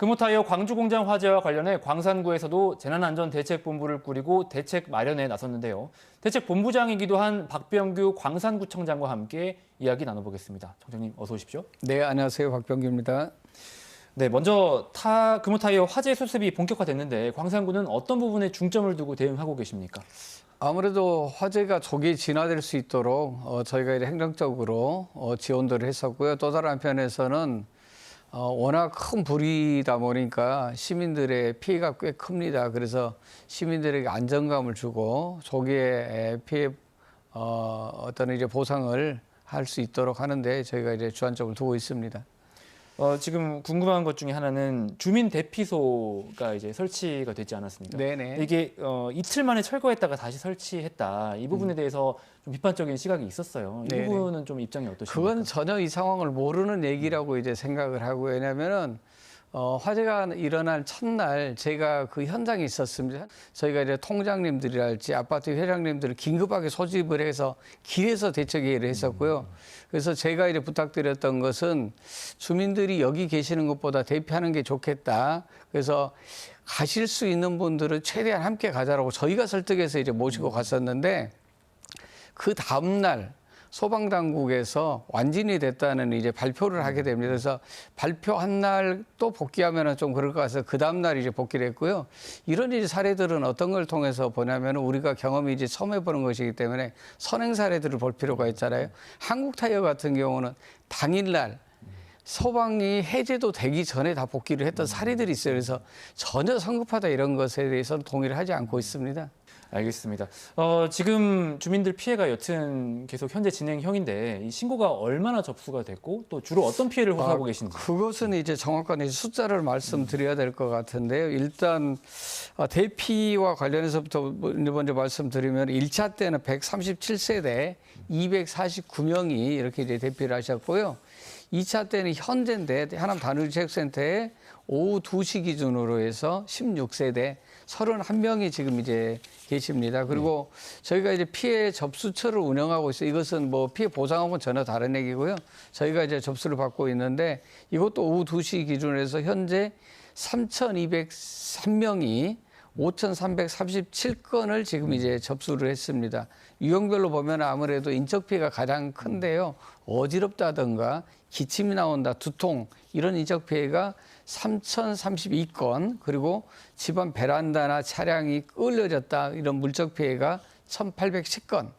금호타이어 광주공장 화재와 관련해 광산구에서도 재난안전대책본부를 꾸리고 대책 마련에 나섰는데요. 대책본부장이기도 한 박병규 광산구청장과 함께 이야기 나눠보겠습니다. 청장님 어서 오십시오. 네, 안녕하세요. 박병규입니다. 네, 먼저 타 금호타이어 화재 수습이 본격화됐는데 광산구는 어떤 부분에 중점을 두고 대응하고 계십니까? 아무래도 화재가 조기 진화될 수 있도록 어, 저희가 행정적으로 어, 지원들을 했었고요. 또 다른 한편에서는 어, 워낙 큰 불이다 보니까 시민들의 피해가 꽤 큽니다. 그래서 시민들에게 안정감을 주고 조기에 피해 어, 어떤 이제 보상을 할 수 있도록 하는데 저희가 이제 주안점을 두고 있습니다. 어, 지금 궁금한 것 중에 하나는 주민 대피소가 이제 설치가 되지 않았습니까? 네네. 이게 어, 이틀 만에 철거했다가 다시 설치했다. 이 부분에 대해서 좀 비판적인 시각이 있었어요. 이 음. 네네. 부분은 좀 입장이 어떠십니까? 그건 전혀 이 상황을 모르는 얘기라고 이제 생각을 하고 왜냐면은 어, 화재가 일어난 첫날 제가 그 현장에 있었습니다. 저희가 이제 통장님들이랄지 아파트 회장님들을 긴급하게 소집을 해서 길에서 대책회의를 했었고요. 그래서 제가 이제 부탁드렸던 것은 주민들이 여기 계시는 것보다 대피하는 게 좋겠다. 그래서 가실 수 있는 분들은 최대한 함께 가자라고 저희가 설득해서 이제 모시고 갔었는데 그 다음날 소방당국에서 완진이 됐다는 이제 발표를 하게 됩니다. 그래서 발표한 날 또 복귀하면은 좀 그럴 것 같아서 그 다음날 이제 복귀를 했고요. 이런 이제 사례들은 어떤 걸 통해서 보냐면 우리가 경험이 이제 처음 해보는 것이기 때문에 선행 사례들을 볼 필요가 있잖아요. 한국 타이어 같은 경우는 당일날 소방이 해제도 되기 전에 다 복귀를 했던 사례들이 있어요. 그래서 전혀 성급하다 이런 것에 대해서는 동의를 하지 않고 있습니다. 알겠습니다. 어, 지금 주민들 피해가 여튼 계속 현재 진행형인데 이 신고가 얼마나 접수가 됐고 또 주로 어떤 피해를 호소하고 아, 계신지. 그것은 이제 정확한 이제 숫자를 말씀드려야 될 것 같은데요. 일단 어, 대피와 관련해서부터 먼저 말씀드리면 1차 때는 137세대 249명이 이렇게 이제 대피를 하셨고요. 2차 때는 현재인데 하남 단일체육센터에 오후 2시 기준으로 해서 16세대 31명이 지금 이제 계십니다. 그리고 저희가 이제 피해 접수처를 운영하고 있어요. 이것은 뭐 피해 보상하고는 전혀 다른 얘기고요. 저희가 이제 접수를 받고 있는데 이것도 오후 2시 기준으로 해서 현재 3,203명이 5,337건을 지금 이제 접수를 했습니다. 유형별로 보면 아무래도 인적 피해가 가장 큰데요. 어지럽다든가 기침이 나온다, 두통 이런 인적 피해가 3,032건 그리고 집안 베란다나 차량이 끌려졌다 이런 물적 피해가 1,810건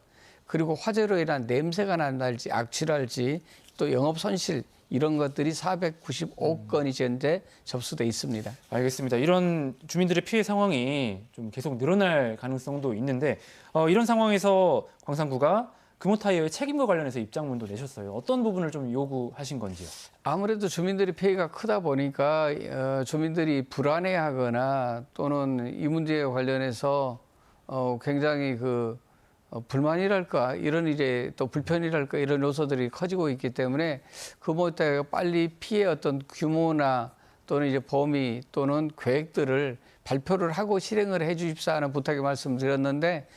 그리고 화재로 인한 냄새가 난달지 악취랄지 또 영업 손실 이런 것들이 495건이 현재 접수돼 있습니다. 알겠습니다. 이런 주민들의 피해 상황이 좀 계속 늘어날 가능성도 있는데 어, 이런 상황에서 광산구가 금호타이어의 책임과 관련해서 입장문도 내셨어요. 어떤 부분을 좀 요구하신 건지요? 아무래도 주민들이 피해가 크다 보니까 어, 주민들이 불안해하거나 또는 이 문제에 관련해서 어, 굉장히 그 어, 불만이랄까 이런 이제 또 불편이랄까 이런 요소들이 커지고 있기 때문에 그뭐때 빨리 피해 어떤 규모나 또는 이제 범위 또는 계획들을 발표를 하고 실행을 해 주십사 하는 부탁의 말씀드렸는데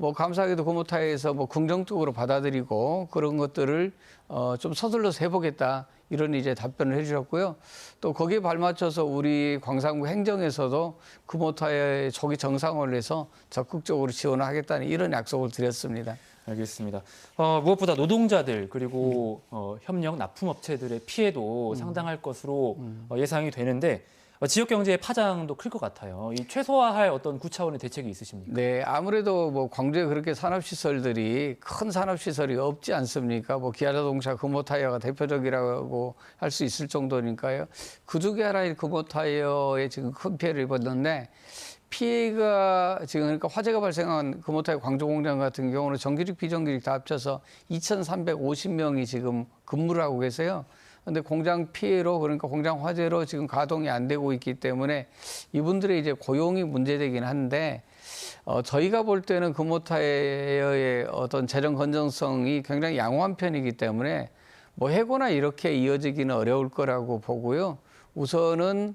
뭐 감사하게도 고모타에서 뭐 긍정적으로 받아들이고 그런 것들을 어 좀 서둘러서 해보겠다 이런 이제 답변을 해주셨고요. 또 거기에 발맞춰서 우리 광산구 행정에서도 구모타의 조기 정상화를 해서 적극적으로 지원을 하겠다는 이런 약속을 드렸습니다. 알겠습니다. 어, 무엇보다 노동자들 그리고 어, 협력 납품업체들의 피해도 상당할 것으로 어, 예상이 되는데 어, 지역 경제의 파장도 클 것 같아요. 이 최소화할 어떤 구차원의 대책이 있으십니까? 네, 아무래도 뭐 광주에 그렇게 산업시설들이 큰 산업시설이 없지 않습니까? 뭐 기아자동차 금호타이어가 대표적이라고 할 수 있을 정도니까요. 그 중에 하나인 금호타이어에 지금 큰 피해를 입었는데 피해가 지금 그러니까 화재가 발생한 금호타이어 광주 공장 같은 경우는 정규직 비정규직 다 합쳐서 2,350명이 지금 근무를 하고 계세요. 근데 공장 피해로 그러니까 공장 화재로 지금 가동이 안 되고 있기 때문에 이분들의 이제 고용이 문제되긴 한데 어, 저희가 볼 때는 금호타이어의 어떤 재정 건전성이 굉장히 양호한 편이기 때문에 뭐 해고나 이렇게 이어지기는 어려울 거라고 보고요. 우선은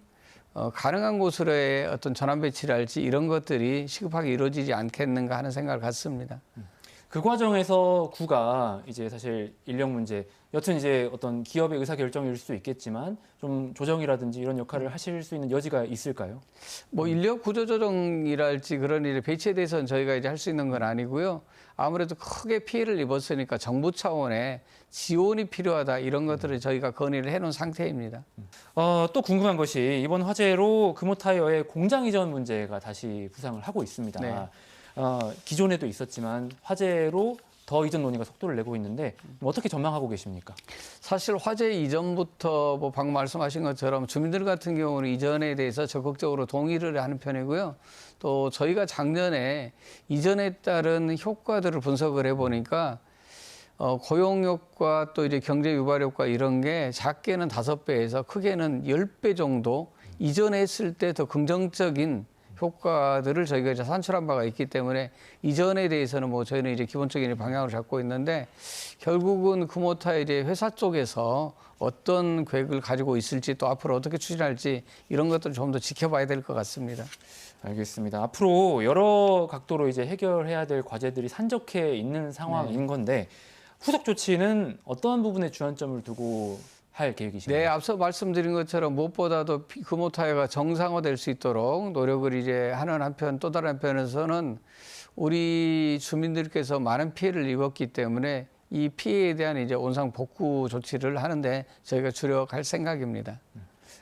어, 가능한 곳으로의 어떤 전환 배치랄지 이런 것들이 시급하게 이루어지지 않겠는가 하는 생각을 갖습니다. 그 과정에서 구가 이제 사실 인력 문제, 여튼 이제 어떤 기업의 의사 결정일 수 있겠지만 좀 조정이라든지 이런 역할을 하실 수 있는 여지가 있을까요? 뭐 인력 구조 조정이랄지 그런 일에 배치에 대해서는 저희가 이제 할 수 있는 건 아니고요. 아무래도 크게 피해를 입었으니까 정부 차원의 지원이 필요하다 이런 것들을 저희가 건의를 해놓은 상태입니다. 어, 또 궁금한 것이 이번 화재로 금호타이어의 공장 이전 문제가 다시 부상을 하고 있습니다. 네. 어, 기존에도 있었지만 화재로 더 이전 논의가 속도를 내고 있는데 어떻게 전망하고 계십니까? 사실 화재 이전부터 뭐 방금 말씀하신 것처럼 주민들 같은 경우는 이전에 대해서 적극적으로 동의를 하는 편이고요. 또 저희가 작년에 이전에 따른 효과들을 분석을 해보니까 어, 고용 효과 또 이제 경제 유발 효과 이런 게 작게는 다섯 배에서 크게는 열 배 정도 이전에 했을 때 더 긍정적인 효과들을 저희가 이제 산출한 바가 있기 때문에 이전에 대해서는 뭐 저희는 이제 기본적인 방향을 잡고 있는데 결국은 금호타 이제 회사 쪽에서 어떤 계획을 가지고 있을지 또 앞으로 어떻게 추진할지 이런 것들을 좀 더 지켜봐야 될 것 같습니다. 알겠습니다. 앞으로 여러 각도로 이제 해결해야 될 과제들이 산적해 있는 상황인 네. 건데 후속 조치는 어떤 부분에 주안점을 두고 할 계획이신가요? 네, 앞서 말씀드린 것처럼 무엇보다도 피- 금호 타이어가 정상화될 수 있도록 노력을 이제 하는 한편 또 다른 한편에서는 우리 주민들께서 많은 피해를 입었기 때문에 이 피해에 대한 이제 온상 복구 조치를 하는데 저희가 주력할 생각입니다.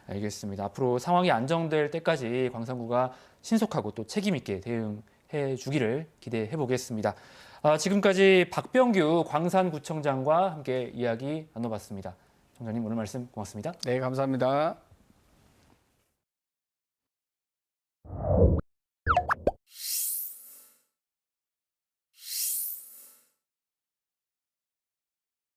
알겠습니다. 앞으로 상황이 안정될 때까지 광산구가 신속하고 또 책임 있게 대응해 주기를 기대해 보겠습니다. 아, 지금까지 박병규 광산구청장과 함께 이야기 나눠봤습니다. 청장님 오늘 말씀 고맙습니다. 네, 감사합니다.